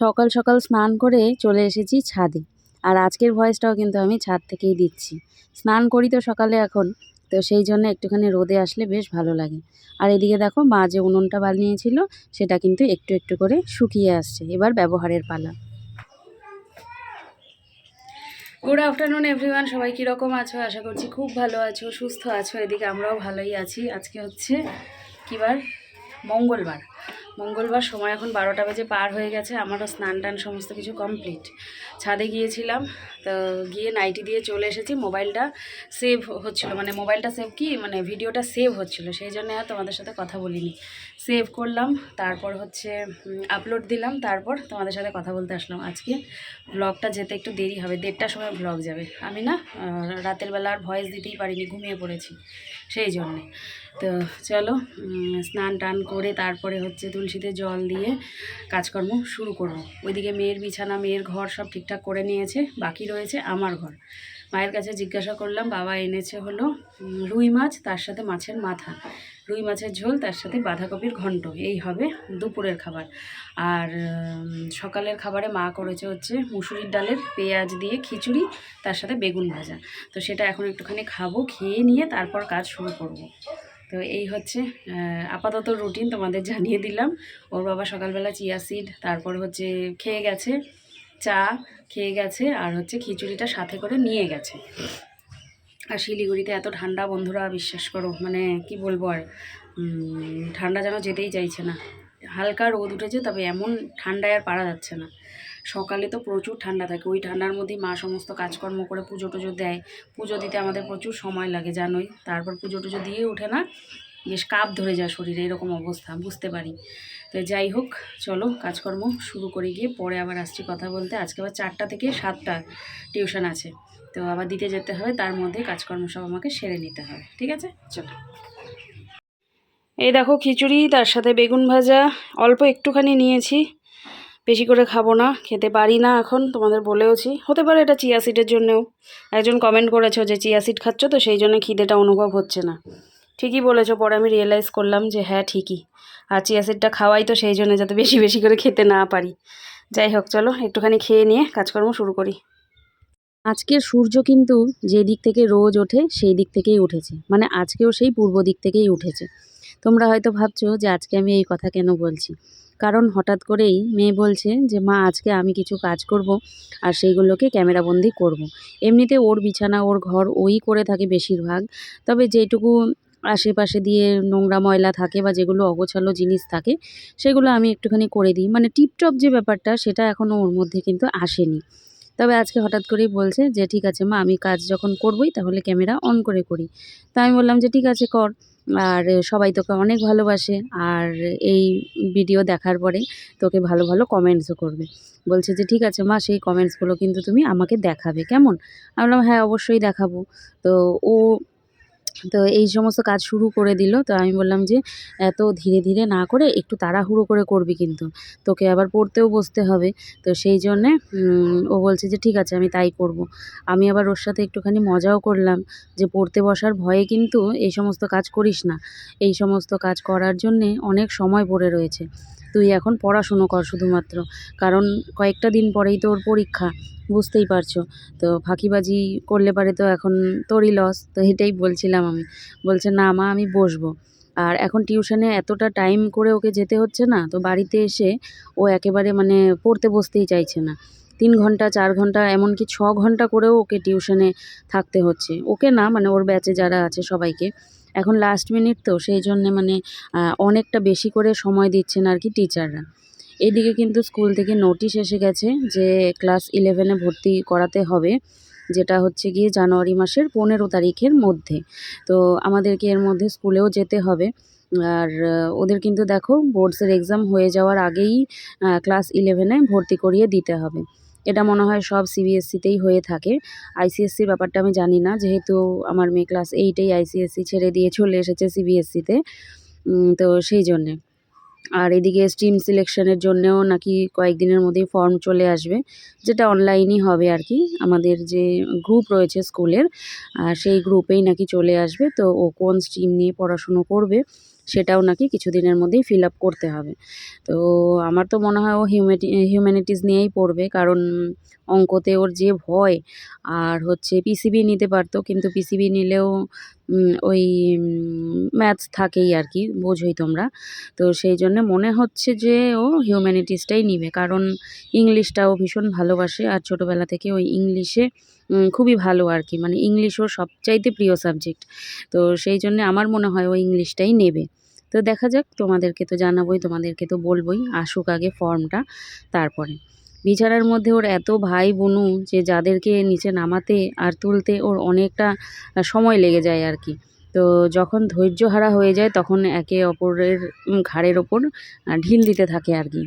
সকাল সকাল স্নান করে চলে এসেছি ছাদে। আর আজকের ভয়েসটাও কিন্তু আমি ছাদ থেকেই দিচ্ছি। স্নান করি তো সকালে এখন, তো সেই জন্য একটুখানি রোদে আসলে বেশ ভালো লাগে। আর এদিকে দেখো মা যে উনুনটা বানিয়েছিল, সেটা কিন্তু একটু একটু করে শুকিয়ে আসছে। এবার ব্যবহারের পালা। গুড আফটারনুন এভরিওয়ান সবাই কীরকম আছো? আশা করছি খুব ভালো আছো, সুস্থ আছো। এদিকে আমরাও ভালোই আছি। আজকে হচ্ছে কী বার? মঙ্গলবার। মঙ্গলবার সময় এখন বারোটা বাজে পার হয়ে গেছে, আমারও স্নান টান সমস্ত কিছু কমপ্লিট ছাদে গিয়েছিলাম, তো গিয়ে নাইটি দিয়ে চলে এসেছি, মোবাইলটা সেভ হচ্ছিল মানে মোবাইলটা সেভ কি মানে ভিডিওটা সেভ হচ্ছিল, সেই জন্য আর তোমাদের সাথে কথা বলিনি। সেভ করলাম, তারপর হচ্ছে আপলোড দিলাম, তারপর তোমাদের সাথে কথা বলতে আসলাম। আজকে ব্লগটা যেতে একটু দেরি হবে, দেড়টার সময় ব্লগ যাবে। আমি না রাতের বেলা আর ভয়েস দিতেই পারিনি, ঘুমিয়ে পড়েছি, সেই জন্যে। তো চলো স্নান টান করে তারপরে হচ্ছে তুলসীতে জল দিয়ে কাজকর্ম শুরু করব। ওইদিকে মেয়ের বিছানা, মেয়ের ঘর সব ঠিকঠাক করে নিয়েছে, বাকি রয়েছে আমার ঘর। মায়ের কাছে জিজ্ঞাসা করলাম, বাবা এনেছে হলো রুই মাছ, তার সাথে মাছের মাথা। রুই মাছের ঝোল, তার সাথে বাঁধাকপির ঘন্ট, এই হবে দুপুরের খাবার। আর সকালের খাবারে মা করেছে হচ্ছে মুসুরির ডালের পেঁয়াজ দিয়ে খিচুড়ি, তার সাথে বেগুন ভাজা। তো সেটা এখন একটুখানি খাব, খেয়ে নিয়ে তারপর কাজ শুরু করব। তো এই হচ্ছে আপাতত রুটিন তোমাদের জানিয়ে দিলাম। ওর বাবা সকালবেলা চিয়া সিড তারপর হচ্ছে খেয়ে গেছে, চা খেয়ে গেছে, আর হচ্ছে খিচুড়িটা সাথে করে নিয়ে গেছে। আর শিলিগুড়িতে এত ঠান্ডা, বন্ধুরা বিশ্বাস করো মানে কি বলব আর ঠান্ডা যেন যেতেই চাইছে না। হালকা রোদ উঠেছে, তবে এমন ঠান্ডায় আর পারা যাচ্ছে না। সকালে তো প্রচুর ঠান্ডা থাকে। ওই ঠান্ডার মধ্যেই মা সমস্ত কাজকর্ম করে পুজো টুজো দেয়। পুজো দিতে আমাদের প্রচুর সময় লাগে, জানোই। তারপর পুজো টুজো দিয়ে ওঠে না, বেশ কাপ ধরে যায় শরীরে, এরকম অবস্থা, বুঝতে পারি। তো যাই হোক, চলো কাজকর্ম শুরু করে গিয়ে পরে আবার আসছি কথা বলতে। আজকে আবার চারটা থেকে সাতটা টিউশন আছে। তো আবার দিতে যেতে হবে, তার মধ্যে কাজকর্ম সব আমাকে সেরে নিতে হবে, ঠিক আছে? চলো। এই দেখো খিচুড়ি, তার সাথে বেগুন ভাজা, অল্প একটুখানি নিয়েছি। বেশি করে খাব না, খেতে পারি না এখন, তোমাদের বলেওছি। হতে পারে এটা চিয়া সিডের জন্যেও। একজন কমেন্ট করেছ যে চিয়া সিড খাচ্ছ তো, সেই জন্য খিদেটা অনুভব হচ্ছে না। ঠিকই বলেছ, পরে আমি রিয়েলাইজ করলাম যে হ্যাঁ ঠিকই। আর চিয়া সিডটা খাওয়াই তো, সেই জন্য যাতে বেশি বেশি করে খেতে না পারি। যাই হোক, চলো একটুখানি খেয়ে নিয়ে কাজকর্ম শুরু করি। আজকের সূর্য কিন্তু যে দিক থেকে রোজ ওঠে, সেই দিক থেকেই উঠেছে। মানে আজকেও সেই পূর্ব দিক থেকেই উঠেছে। তোমরা হয়তো ভাবছ যে আজকে আমি এই কথা কেন বলছি? কারণ হঠাৎ করেই মেয়ে বলছে যে, মা, আজকে আমি কিছু কাজ করব আর সেইগুলোকে ক্যামেরাবন্দি করব। এমনিতে ওর বিছানা, ওর ঘর, ওই করে থাকে বেশিরভাগ। তবে যেটুকু আশেপাশে দিয়ে নোংরা ময়লা থাকে বা যেগুলো অগোছালো জিনিস থাকে, সেগুলো আমি একটুখানি করে দিই। মানে টিপটপ যে ব্যাপারটা, সেটা এখনও ওর মধ্যে কিন্তু আসেনি। তবে আজকে হঠাৎ করেই বলছে যে, ঠিক আছে মা, আমি কাজ যখন করবই তাহলে ক্যামেরা অন করে করি। তা আমি বললাম যে, ঠিক আছে, কর। আর সবাই তোকে অনেক ভালোবাসে। আর এই ভিডিও দেখার পরে তোকে ভালো ভালো কমেন্টসও করবে। বলছে যে, ঠিক আছে মা, সেই কমেন্টসগুলো কিন্তু তুমি আমাকে দেখাবে। কেমন? আমি বললাম হ্যাঁ অবশ্যই দেখাবো। তো ও তো এই সমস্ত কাজ শুরু করে দিল। তো আমি বললাম যে, এত ধীরে ধীরে না করে একটু তাড়াহুড়ো করে করবি কিন্তু। তোকে আবার পড়তেও বসতে হবে। তো সেই জন্যে ও বলছে যে, ঠিক আছে, আমি তাই করব। আমি আবার ওর সাথে একটুখানি মজাও করলাম যে, পড়তে বসার ভয়ে কিন্তু এই সমস্ত কাজ করিস না। এই সমস্ত কাজ করার জন্যে অনেক সময় পড়ে রয়েছে। তুই এখন পড়াশুনো কর শুধুমাত্র। কারণ কয়েকটা দিন পরেই তোর পরীক্ষা, বুঝতেই পারছ। তো ফাঁকিবাজি করলে পারে তো এখন তোরই লস তো এটাই বলছিলাম আমি। বলছে, না মা, আমি বসবো। আর এখন টিউশনে এতটা টাইম করে ওকে যেতে হচ্ছে না, তো বাড়িতে এসে ও একেবারে মানে পড়তে বসতেই চাইছে না। তিন ঘণ্টা, চার ঘণ্টা, এমনকি ছ ঘণ্টা করেও ওকে টিউশনে থাকতে হচ্ছে। ওকে না মানে ওর ব্যাচে যারা আছে সবাইকে। এখন লাস্ট মিনিট তো সেই জন্যে মানে অনেকটা বেশি করে সময় দিচ্ছেন আর কি টিচাররা এদিকে কিন্তু স্কুল থেকে নোটিশ এসে গেছে যে ক্লাস ইলেভেনে ভর্তি করাতে হবে, যেটা হচ্ছে গিয়ে জানুয়ারি মাসের পনেরো তারিখের মধ্যে। তো আমাদেরকে এর মধ্যে স্কুলেও যেতে হবে। আর ওদের কিন্তু দেখো বোর্ডসের এক্সাম হয়ে যাওয়ার আগেই ক্লাস ইলেভেনে ভর্তি করিয়ে দিতে হবে। এটা মনে হয় সব সিবিএসসিতেই হয়ে থাকে। আইসিএসসির ব্যাপারটা আমি জানি না, যেহেতু আমার মেয়ে ক্লাস এইটেই আইসিএসসি ছেড়ে দিয়ে চলে এসেছে সিবিএসসিতে তো সেই জন্যে। আর এদিকে স্ট্রিম সিলেকশনের জন্যেও নাকি কয়েকদিনের মধ্যেই ফর্ম চলে আসবে, যেটা অনলাইনই হবে আর কি। আমাদের যে গ্রুপ রয়েছে স্কুলের সেই গ্রুপেই নাকি চলে আসবে, তো ও কোন স্ট্রিম নিয়ে পড়াশুনো করবে সেটাও নাকি কিছুদিনের মধ্যেই ফিল আপ করতে হবে। তো আমার তো মনে হয় ও হিউম্যানিটিস নিয়েই পড়বে। কারণ অঙ্কতে ওর যে ভয় আর হচ্ছে পিসিবি নিতে পারতো, কিন্তু পিসিবি নিলেও ওই ম্যাথস থাকেই আর কি, বোঝোই তোমরা। তো সেই জন্য মনে হচ্ছে যে ও হিউম্যানিটিসটাই নিবে, কারণ ইংলিশটাও ভীষণ ভালোবাসে, আর ছোটোবেলা থেকে ওই ইংলিশে খুবই ভালো আর কি মানে ইংলিশ ওর সবচাইতে প্রিয় সাবজেক্ট তো সেই জন্য আমার মনে হয় ও ইংলিশটাই নেবে। তো দেখা যাক, তোমাদেরকে তো জানাবোই, তোমাদেরকে তো বলবোই, আসুক আগে ফর্মটা তারপরে। বিছানার মধ্যে ওর এত ভাই বোনু যে যাদেরকে নিচে নামাতে আর তুলতে ওর অনেকটা সময় লেগে যায় আর কি। তো যখন ধৈর্যহারা হয়ে যায় তখন একে অপরের ঘাড়ের ওপর ঢিল দিতে থাকে আর কি।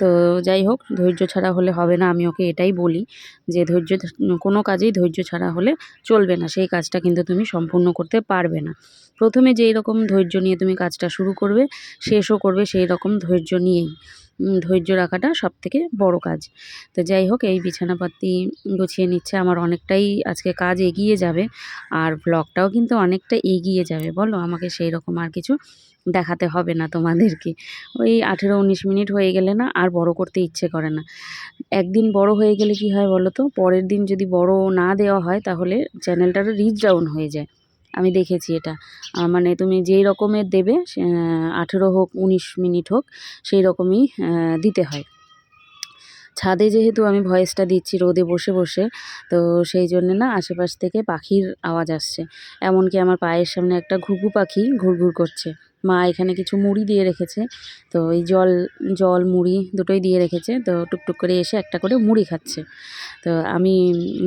তো যাই হোক, ধৈর্য ছাড়া হলে হবে না, আমি ওকে এটাই বলি যে ধৈর্য কোনো কাজেই ধৈর্য ছাড়া হলে চলবে না, সেই কাজটা কিন্তু তুমি সম্পূর্ণ করতে পারবে না। প্রথমে যেই রকম ধৈর্য নিয়ে তুমি কাজটা শুরু করবে, শেষও করবে সেই রকম ধৈর্য নিয়েই। ধৈর্য রাখাটা সব থেকে বড় কাজ। তো যাই হোক, এই বিছানাপাতি গুছিয়ে নিচ্ছে। আমার অনেকটাই আজকে কাজ এগিয়ে যাবে আর ব্লগটাও কিন্তু অনেকটা এগিয়ে যাবে। বলো, আমাকে সেই রকম আর কিছু দেখাতে হবে না তোমাদেরকে। ওই আঠেরো উনিশ মিনিট হয়ে গেলে না আর বড় করতে ইচ্ছে করে না। একদিন বড় হয়ে গেলে কি হয় বলো তো? পরের দিন যদি বড় না দেওয়া হয় তাহলে চ্যানেলটার রিচ ডাউন হয়ে যায়। আমি দেখেছি এটা। মানে তুমি যেই রকমের দেবে আঠেরো হোক, উনিশ মিনিট হোক, সেই রকমই দিতে হয়। ছাদে যেহেতু আমি ভয়েসটা দিচ্ছি রোদে বসে বসে, তো সেই জন্যে না আশেপাশ থেকে পাখির আওয়াজ আসছে। এমনকি আমার পায়ের সামনে একটা ঘুঘু পাখি ঘুরঘুর করছে। মা এখানে কিছু মুড়ি দিয়ে রেখেছে, তো এই জল জল, মুড়ি দুটোই দিয়ে রেখেছে, তো টুকটুক করে এসে একটা করে মুড়ি খাচ্ছে। তো আমি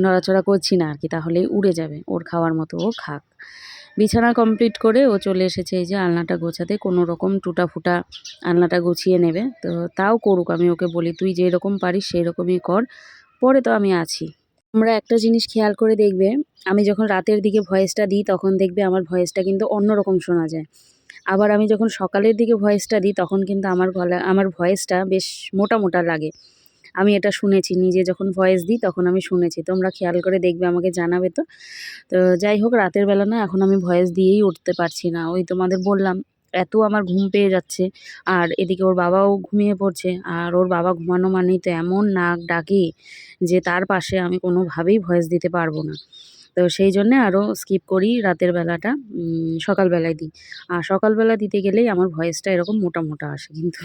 নড়াচড়া করছি না আর কি, তাহলেই উড়ে যাবে, ওর খাওয়ার মতো ও খাক। বিছানা কমপ্লিট করে ও চলে এসেছে এই যে আলনাটা গোছাতে। কোনো রকম টুটা ফুটা আলনাটা গুছিয়ে নেবে। তো তাও করুক, আমি ওকে বলি, তুই যেরকম পারিস সেই রকমই কর। পরে তো আমি আছি। আমরা একটা জিনিস খেয়াল করে দেখবে, আমি যখন রাতের দিকে ভয়েসটা দিই, তখন দেখবে আমার ভয়েসটা কিন্তু অন্যরকম শোনা যায়। আবার আমি যখন সকালের দিকে ভয়েসটা দিই, তখন কিন্তু আমার গলা, আমার ভয়েসটা বেশ মোটা মোটা লাগে। আমি এটা শুনেছি, নিজে যখন ভয়েস দিই তখন আমি শুনেছি। তোমরা খেয়াল করে দেখবে, আমাকে জানাবে তো। তো যাই হোক, রাতের বেলা না এখন আমি ভয়েস দিয়েই উঠতে পারছি না। ওই তোমাদের বললাম, এত আমার ঘুম পেয়ে যাচ্ছে, আর এদিকে ওর বাবাও ঘুমিয়ে পড়ছে, আর ওর বাবা ঘুমানো মানেই তো এমন নাক ডাকে যে তার পাশে আমি কোনোভাবেই ভয়েস দিতে পারব না। তো সেই জন্যে আরও স্কিপ করি রাতের বেলাটা সকালবেলায় দিই। আর সকালবেলা দিতে গেলেই আমার ভয়েসটা এরকম মোটা মোটা আসে কিন্তু।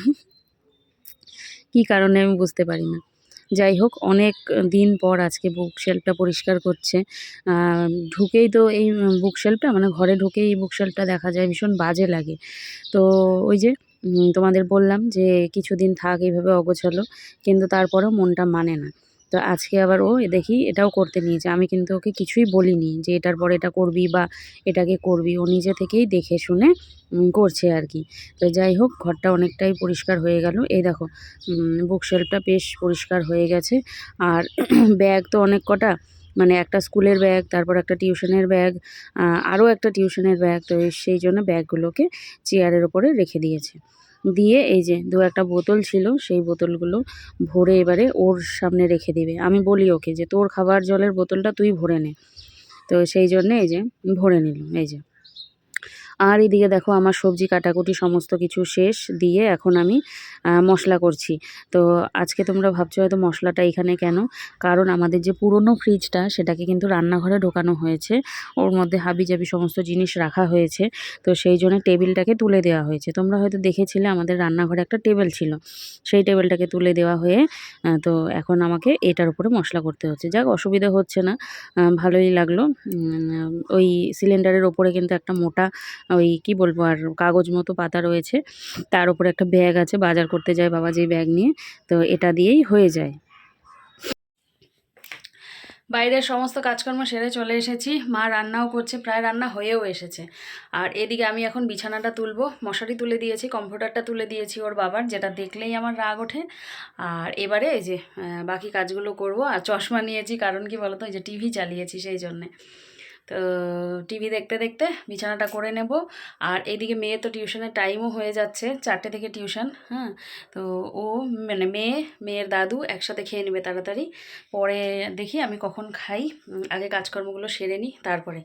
কী কারণে আমি বুঝতে পারি না। যাই হোক, অনেক দিন পর আজকে বুক শেলফটা পরিষ্কার করছে। ঢুকেই তো এই বুক শেলফটা মানে ঘরে ঢুকেই এই বুক শেলফটা দেখা যায়, ভীষণ বাজে লাগে। তো ওই যে তোমাদের বললাম যে, কিছুদিন থাক এইভাবে অগোছালো, কিন্তু তারপরেও মনটা মানে না। তো আজকে আবার ও দেখি এটাও করতে নিয়েছে। আমি কিন্তু ওকে কিছুই বলিনি যে এটার পর এটা করবি বা এটাকে করবি। ও নিজে থেকেই দেখে শুনে করছে আর কি। তো যাই হোক, ঘরটা অনেকটাই পরিষ্কার হয়ে গেল। এই দেখো বুক শেলফটা বেশ পরিষ্কার হয়ে গেছে। আর ব্যাগ তো অনেক কটা। মানে একটা স্কুলের ব্যাগ তারপর একটা টিউশনের ব্যাগ আরও একটা টিউশনের ব্যাগ তো সেই জন্য ব্যাগগুলোকে চেয়ারের ওপরে রেখে দিয়েছে। দিয়ে এই যে দু একটা বোতল ছিল, সেই বোতলগুলো ভরে এবারে ওর সামনে রেখে দিবে। আমি বলি ওকে যে, তোর খাবার জলের বোতলটা তুই ভরে নে। তো সেই জন্যে এই যে ভরে নিল, এই যে। আর এদিকে দেখো আমার সবজি, কাটাকুটি সমস্ত কিছু শেষ দিয়ে এখন আমি মশলা করছি। তো আজকে তোমরা ভাবছ হয়তো মশলাটা এখানে কেন? কারণ আমাদের যে পুরনো ফ্রিজটা, সেটাকে কিন্তু রান্নাঘরে ঢোকানো হয়েছে। ওর মধ্যে হাবিজাবি সমস্ত জিনিস রাখা হয়েছে। তো সেই জন্য টেবিলটাকে তুলে দেওয়া হয়েছে। তোমরা হয়তো দেখেছিলে আমাদের রান্নাঘরে একটা টেবিল ছিল। সেই টেবিলটাকে তুলে দেওয়া হয়ে তো এখন আমাকে এটার উপরে মশলা করতে হচ্ছে। যাক, অসুবিধা হচ্ছে না। ভালোই লাগল। ওই সিলিন্ডারের ওপরে কিন্তু একটা মোটা ওই কি বলব আর কাগজ মতো পাতা রয়েছে। তার উপরে একটা ব্যাগ আছে, বাজার করতে যায় বাবা যে ব্যাগ নিয়ে। তো এটা দিয়েই হয়ে যায়। বাইরের সমস্ত কাজকর্ম সেরে চলে এসেছি। মা রান্নাও করছে, প্রায় রান্না হয়েও এসেছে। আর এদিকে আমি এখন বিছানাটা তুলবো। মশারি তুলে দিয়েছি, কম্পিউটারটা তুলে দিয়েছি ওর বাবার, যেটা দেখলেই আমার রাগ ওঠে। আর এবারে এই যে বাকি কাজগুলো করব। আর চশমা নিয়েছি, কারণ কি বলতো, এই যে টিভি চালিয়েছি সেই জন্যে। তো টিভি দেখতে দেখতে বিছানাটা করে নেব। আর এদিকে মেয়ে তো টিউশনের টাইমও হয়ে যাচ্ছে, চারটে থেকে টিউশন হ্যাঁ। তো ও মানে মেয়ে, মেয়ের দাদু একসাথে খেয়ে নেবে তাড়াতাড়ি। পরে দেখি আমি কখন খাই আগে কাজকর্মগুলো সেরে নিই, তারপরে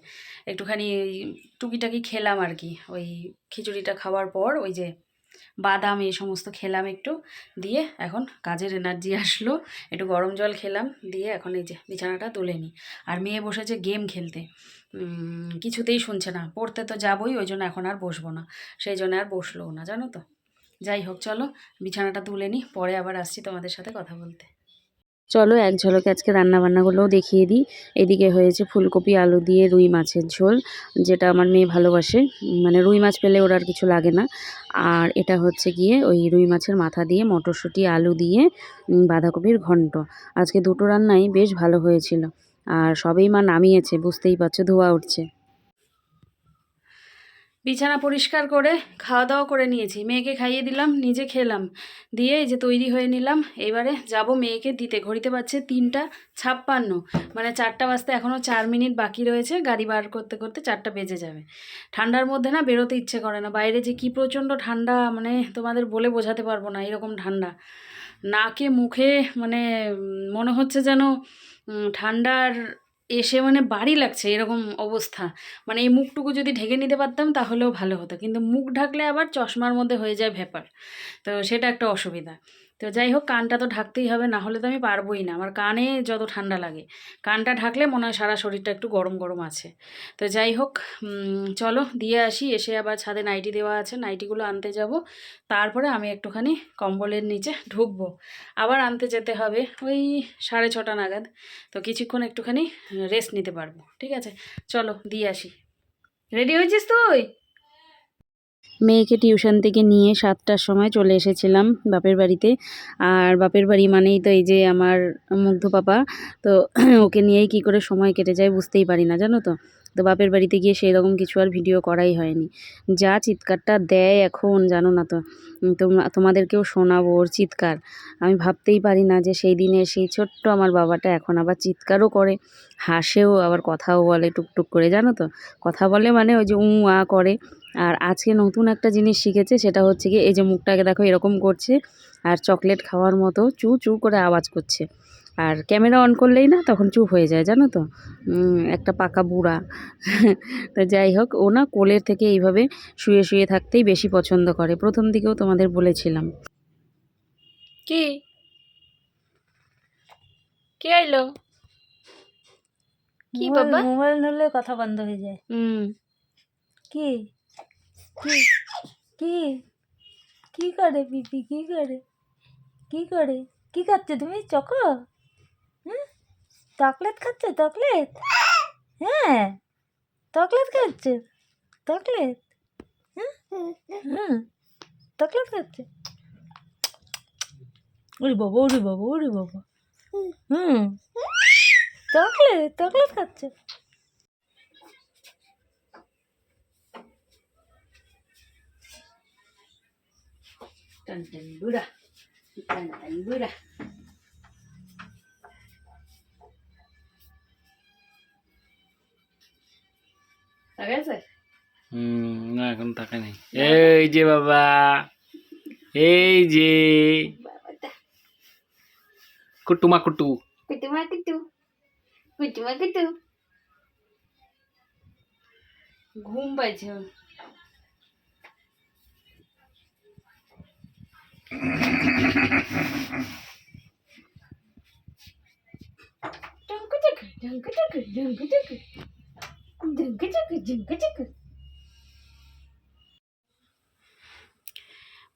একটুখানি টুকিটাকি খেলাম আর কি। ওই খিচুড়িটা খাওয়ার পর ওই যে বাদাম এই সমস্ত খেলাম একটু। দিয়ে এখন কাজের এনার্জি আসলো। একটু গরম জল খেলাম। দিয়ে এখন এই যে বিছানাটা তুলে নিই। আর মেয়ে বসেছে গেম খেলতে। কিছুতেই শুনছে না। পড়তে তো যাবই, ওই জন্য এখন আর বসবো না। সেই জন্য আর বসল না, জানো তো? যাই হোক, চলো বিছানাটা তুলে নিই। পরে আবার আসছি তোমাদের সাথে কথা বলতে। চলো এক ঝলকে আজকে রান্নাবান্নাগুলোও দেখিয়ে দিই। এদিকে হয়েছে ফুলকপি, আলু দিয়ে রুই মাছের ঝোল, যেটা আমার মেয়ে ভালোবাসে। মানে রুই মাছ পেলে ওর আর কিছু লাগে না। আর এটা হচ্ছে গিয়ে ওই রুই মাছের মাথা দিয়ে মটরশুঁটি, আলু দিয়ে বাঁধাকপির ঘন্ট। আজকে দুটো রান্নাই বেশ ভালো হয়েছিল। আর সবেই মা নামিয়েছে, বুঝতেই পারছ, ধোয়া উঠছে। বিছানা পরিষ্কার করে খাওয়া দাওয়া করে নিয়েছি। মেয়েকে খাইয়ে দিলাম, নিজে খেলাম। দিয়ে এই যে তৈরি হয়ে নিলাম, এবারে যাব মেয়েকে দিতে। ঘড়িতে পাচ্ছে তিনটা ছাপ্পান্ন। মানে চারটা বাজতে এখনও চার মিনিট বাকি রয়েছে, গাড়ি বার করতে করতে চারটা বেজে যাবে। ঠান্ডার মধ্যে না বেরোতে ইচ্ছে করে না। বাইরে যে কি প্রচণ্ড ঠান্ডা মানে তোমাদের বলে বোঝাতে পারব না এরকম ঠান্ডা। নাকে, মুখে মানে মনে হচ্ছে যেন ঠান্ডার এসে মানে বাড়ি লাগছে, এরকম অবস্থা। মানে এই মুখটুকু যদি ঢেকে নিতে পারতাম তাহলেও ভালো হতো। কিন্তু মুখ ঢাকলে আবার চশমার মধ্যে হয়ে যায় ভেপার। তো সেটা একটা অসুবিধা। তো যাই হোক, কানটা তো ঢাকতেই হবে, না হলে তো আমি পারবোই না। আমার কানে যত ঠান্ডা লাগে, কানটা ঢাকলে মনে হয় সারা শরীরটা একটু গরম গরম আছে। তো যাই হোক চলো দিয়ে আসি, এসে আবার ছাদে নাইটি দেওয়া আছে, নাইটিগুলো আনতে যাব। তারপরে আমি একটুখানি কম্বলের নিচে ঢুকবো। আবার আনতে যেতে হবে ওই সাড়ে ছটা নাগাদ। তো কিছুক্ষণ একটুখানি রেস্ট নিতে পারব, ঠিক আছে? চলো, দিয়ে আসি। রেডি হয়েছিস তুই? মেয়েকে টিউশন থেকে নিয়ে সাতটার সময় চলে এসেছিলাম বাপের বাড়িতে। আর বাপের বাড়ি মানেই তো এই যে আমার মুগ্ধ পাপা, তো ওকে নিয়েই কি করে সময় কেটে যায় বুঝতেই পারি না, জানো তো? তো বাপের বাড়িতে গিয়ে সেই রকম কিছু আর ভিডিও করাই হয়নি। যা চিৎকারটা দেয় এখন, জানো না তো? তোমাদেরকেও শোনাবো ওর চিৎকার। আমি ভাবতেই পারি না যে সেই দিনে সেই ছোট্ট আমার বাবাটা এখন আবার চিৎকারও করে, হাসেও, আবার কথাও বলে টুকটুক করে, জানো তো? কথা বলে মানে ওই যে উঁ, আ, করে। আর আজকে নতুন একটা জিনিস শিখেছে সেটা হচ্ছে কি এই যে মুখটাকে দেখো এরকম করছে আর চকলেট খাওয়ার মতো চু চু করে আওয়াজ করছে। আর ক্যামেরা অন করলেই না তখন চুপ হয়ে যায় জানো তো? একটা পাকা বুড়া। তো যাই হোক ও না কোলের থেকে এইভাবে শুয়ে শুয়ে থাকতেই বেশি পছন্দ করে। প্রথম দিকেও তোমাদের বলেছিলাম। কি? কে আইলো? কি বাবা? মোবাইল ধরলে কথা বন্ধ হয়ে যায়। হুম। কি? কি? কি? করে পিপি? কি করে? কি করে? কি খাচ্ছে তুমি? চকো হুম? চকলেট খাচ্ছে? চকলেট? হ্যাঁ? চকলেট খাচ্ছে? চকলেট? হুম? চকলেট খাচ্ছে? ওরে বাবা ওরে বাবা ওরে বাবা। হুম? চকলেট? চকলেট খাচ্ছে? Tan tan buda. Tan tan buda. ঠিক আছে হুম না এখন থাকে নাই এই যে বাবা এই যে কুটুমা কুটু কুটুমা কুটু কুটুমা কুটু ঘুম পাইছে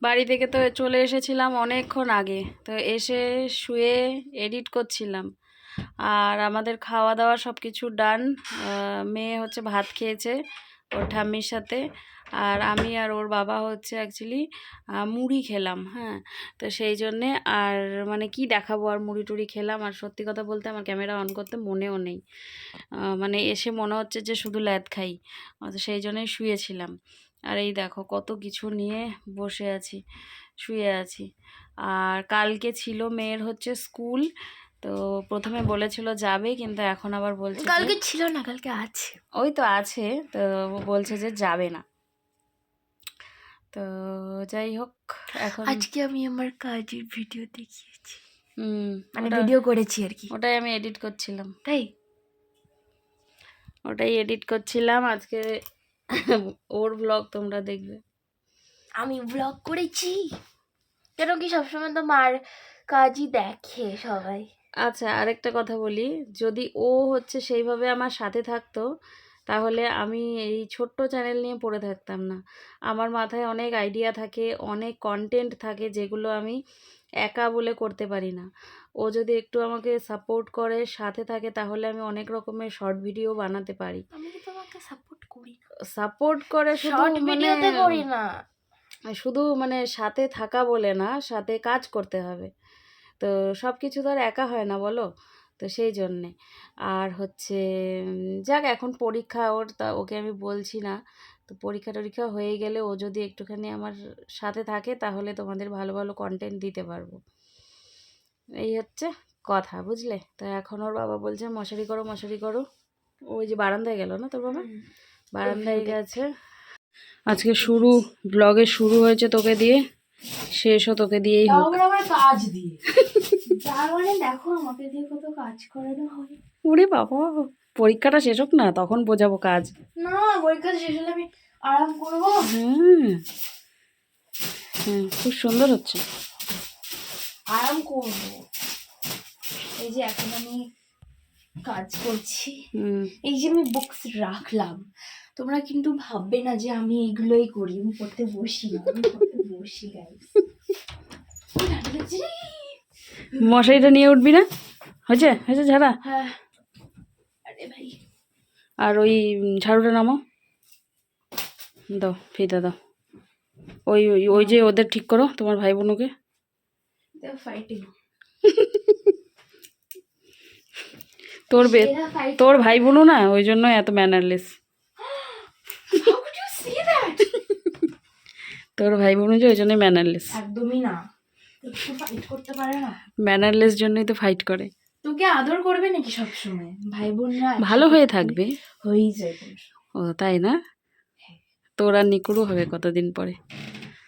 বাড়ি থেকে তো চলে এসেছিলাম অনেকক্ষণ আগে, তো এসে শুয়ে এডিট করছিলাম। আর আমাদের খাওয়া দাওয়া সব কিছু ডান মেয়ে হচ্ছে ভাত খেয়েছে ওর ঠাম্মির সাথে। আর আমি আর ওর বাবা হচ্ছে অ্যাকচুয়ালি মুড়ি খেলাম হ্যাঁ? তো সেই জন্যে আর মানে কি দেখাবো আর মুড়ি টুড়ি খেলাম। আর সত্যি কথা বলতে আমার ক্যামেরা অন করতে মনেও নেই। মানে এসে মনে হচ্ছে যে শুধু ল্যাদ খাই। তো সেই জন্যই শুয়েছিলাম। আর এই দেখো কত কিছু নিয়ে বসে আছি শুয়ে আছি। আর কালকে ছিল মেয়ের হচ্ছে স্কুল তো প্রথমে বলেছিল যাবে কিন্তু এখন আবার বলছে কালকে ছিল না কালকে আছে। ওই তো আছে তো বলছে যে যাবে না। তো যাই হোক এখন আজকে আমি আমার কাজের ভিডিও দেখিয়েছি। হুম, মানে ভিডিও করেছি আর কি। ওটাই আমি এডিট করছিলাম। তাই? ওটাই এডিট করছিলাম। আজকে ওর ব্লগ তোমরা দেখবে। আমি ব্লগ করেছি। কেন কি সবসময় তো মার কাজই দেখে সবাই। আচ্ছা আরেকটা কথা বলি। যদি ও হচ্ছে সেইভাবে আমার সাথে থাকতো তাহলে আমি এই ছোট্ট চ্যানেল নিয়ে পড়ে থাকতাম না। আমার মাথায় অনেক আইডিয়া থাকে অনেক কন্টেন্ট থাকে যেগুলো আমি একা বলে করতে পারি না। ও যদি একটু আমাকে সাপোর্ট করে সাথে থাকে তাহলে আমি অনেক রকমের শর্ট ভিডিও বানাতে পারি। আমি তোমাকে সাপোর্ট করি সাপোর্ট করে শুধু শর্ট মানে ভিডিওতে করি না। শুধু মানে সাথে থাকা বলে না সাথে কাজ করতে হবে। তো সব কিছু তো আর একা হয় না বলো? তো সেই জন্যে। আর হচ্ছে যাক এখন পরীক্ষা ওর তা ওকে আমি বলছি না। তো পরীক্ষা টরীক্ষা হয়ে গেলে ও যদি একটুখানি আমার সাথে থাকে তাহলে তোমাদের ভালো ভালো কন্টেন্ট দিতে পারব। এই হচ্ছে কথা বুঝলে? তো এখন ওর বাবা বলছে মশারি করো মশারি করো। ওই যে বারান্দায় গেল না তোর বাবা? বারান্দায় গেছে। আজকে শুরু ব্লগে শুরু হয়েছে তোকে দিয়ে শেষও তোকে দিয়েই হোক। আমার কাজ দিয়ে। তার মানে দেখো আমাকে দিয়ে কত কাজ করানো হয়। ওরে বাবা পরীক্ষাটা শেষ হোক না তখন বোঝাবো কাজ। না পরীক্ষা শেষ হলে আমি আরাম করব। হ্যাঁ হ্যাঁ খুব সুন্দর হচ্ছে। আরাম করব। এই যে এখন আমি কাজ করছি। হুম। এই যে আমি বুকস রাখলাম তোমরা কিন্তু ভাববে না যে আমি এগুলোই করি আমি পড়তে বসি না আমি পড়তে বসি গাইস মশারিটা নিয়ে উঠবি না? হয়েছে? হয়েছে ঝাড়া? হ্যাঁ। আরে ওই ঝাড়ুটা নামো। দাও ফিতা দাও ওই ওই- ওই যে ওদের ঠিক করো তোমার ভাই বোনকে। তোর বে তোর ভাই বোনও না ওই জন্য এত ম্যানারলেস তোর ভাই বোন যে ওই জন্যই ম্যানারলেস একদমই না। একটু ফাইট করতে পারে না। ম্যানারলেস জন্যই তো ফাইট করে। তোকে আদর করবে নাকি সব সময় ভাই বোনরা ভালো হয়ে থাকবে। হয়েই যায় ও তাই না? তোর আর নিকুরও হবে কতদিন পরে।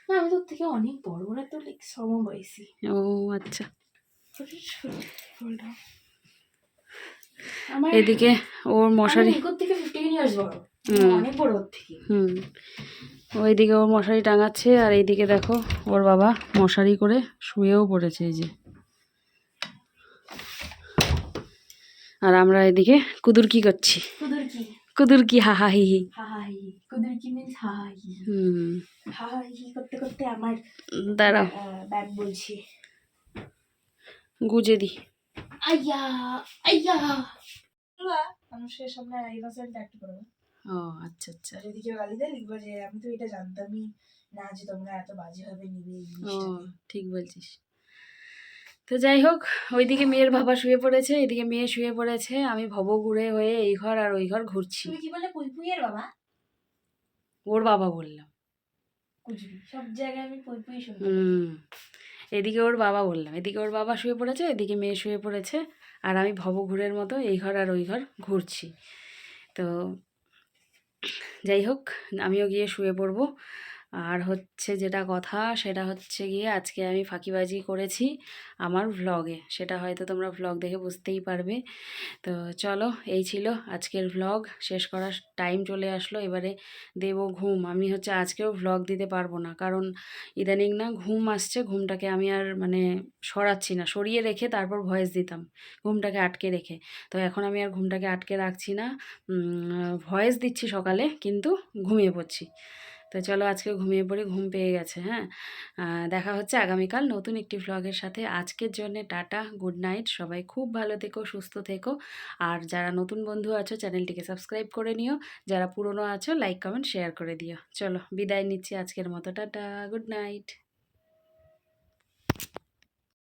না আমি তোর থেকে অনেক বড় ওরা তো লাইক সমবয়সী। ও আচ্ছা। এদিকে ওর মশারি থেকে ফিফটিন ইয়ার্স বড়। অনেক বড় থেকে। হুম। ওইদিকে ও মশারি টাঙাচ্ছে আর এইদিকে দেখো ওর বাবা মশারি করে শুয়েও পড়েছে এই যে। আর আমরা এদিকে কুদুর কি করছি। কুদুর কি হা হা হি হি। কুদুর কি মিন্স হুম। হাই করতে করতে আমার দাঁড়াও। ব্যাগ বলছি। গুজে দি। আইয়া আইয়া মানুষের সামনে ইনোসেন্ট অ্যাক্ট করব ও আচ্ছা আচ্ছা। যদি কেউ গালি দেয় লিখব যে আমি তো এটা জানতামই না যে তোমরা এত বাজেভাবে নিবে এই ও ঠিক বলছিস। তো যাই হোক ওইদিকে মেয়ের বাবা শুয়ে পড়েছে এদিকে মেয়ে শুয়ে পড়েছে। আমি ভব ঘুরে হয়ে এই ঘর আর ওই ঘর ঘুরছি। তুমি কি বলে পুইপুইয়ের বাবা? ওর বাবা বললাম। সব জায়গায় আমি পুইপুই শুনতে হুম এদিকে ওর বাবা বললাম। এদিকে ওর বাবা শুয়ে পড়েছে এদিকে মেয়ে শুয়ে পড়েছে। আর আমি ভব ঘুরের মতো এই ঘর আর ওই ঘর ঘুরছি। তো যাই হোক আমিও গিয়ে শুয়ে পড়ব। আর হচ্ছে যেটা কথা সেটা হচ্ছে গিয়ে আজকে আমি ফাঁকিবাজি করেছি আমার ভ্লগে সেটা হয়তো তোমরা ভ্লগ দেখে বুঝতেই পারবে। তো চলো, এই ছিল আজকের ভ্লগ শেষ করার টাইম চলে আসলো। এবারে দেবো ঘুম। আমি হচ্ছে আজকেও ভ্লগ দিতে পারব না। কারণ ইদানিং না ঘুম আসছে। ঘুমটাকে আমি আর মানে সরাচ্ছি না। সরিয়ে রেখে তারপর ভয়েস দিতাম। ঘুমটাকে আটকে রেখে। তো এখন আমি আর ঘুমটাকে আটকে রাখছি না। ভয়েস দিচ্ছি সকালে, কিন্তু ঘুমিয়ে পড়ছি। তো চলো আজকে ঘুমিয়ে পড়ে ঘুম পেয়ে গেছে হ্যাঁ? দেখা হচ্ছে আগামীকাল নতুন একটি ভ্লগের সাথে। আজকের জন্য টাটা গুড নাইট সবাই খুব ভালো থেকো, সুস্থ থেকো। আর যারা নতুন বন্ধু আছো, চ্যানেলটিকে সাবস্ক্রাইব করে নিও। যারা পুরনো আছো লাইক কমেন্ট শেয়ার করে দিও। চলো, বিদায় নিচ্ছি আজকের মতো। Tata good night